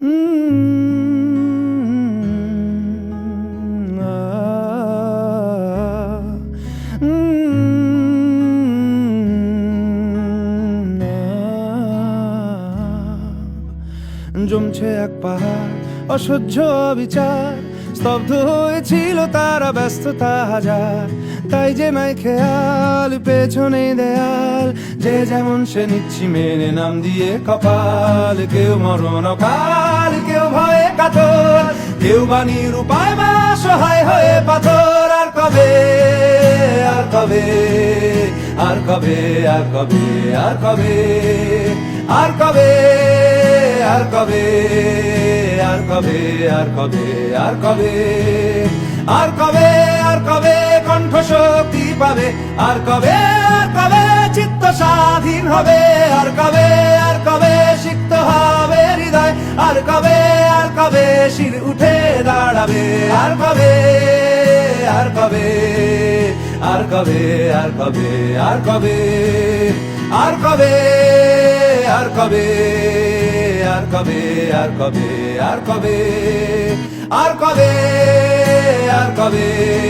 জমছে এক পাহাড়, অসহ্য বিচার স্তব্ধ হয়েছিল তারা, ব্যস্ততা হাজার। তাই যে নাই খেয়াল, পেছনে দেয়াল। যে যেমন সে নিচ্ছি মেনে নাম দিয়ে কপাল। কেউ মরণ কাল কেউ ভয়ে কাতর বাণীর উপায় বা সহায় হয়ে পাথর আর কবে আর কবে আর কবে আর কবে আর কবে আর কবে আর কবে আর কবে আর কবে আর কবে আর কবে আর কবে কণ্ঠ শক্তি পাবে আর কবে আর কবে চিত্ত স্বাধীন হবে কবে আর কবে শির উঠে দাঁড়াবে আর কবে আর কবে আর কবে আর কবে আর কবে আর কবে আর কবে আর কবে আর কবে আর কবে আর কবে আর কবে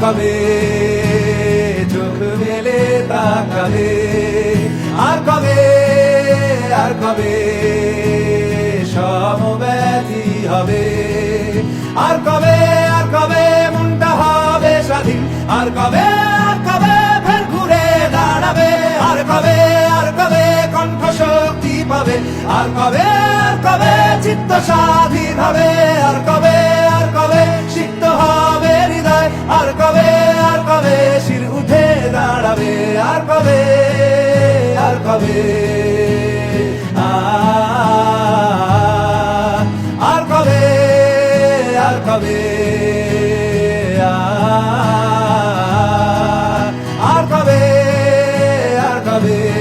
আর কবে চোখ মেলে তাকাবে। আর কবে আর কবে সমব্যথী হবে। আর কবে আর কবে মনটা হবে স্বাধীন। আর কবে আর কবে ফের ঘুরে দাঁড়াবে। আর কবে আর কবে কণ্ঠ শক্তি পাবে। আর কবে আর কবে চিত্ত স্বাধীন হবে। আর কবে আর কবে শির উঠে দাঁড়াবে? আর কবে আর কবে? আর কবে আর কবে? আর কবে আর কবে?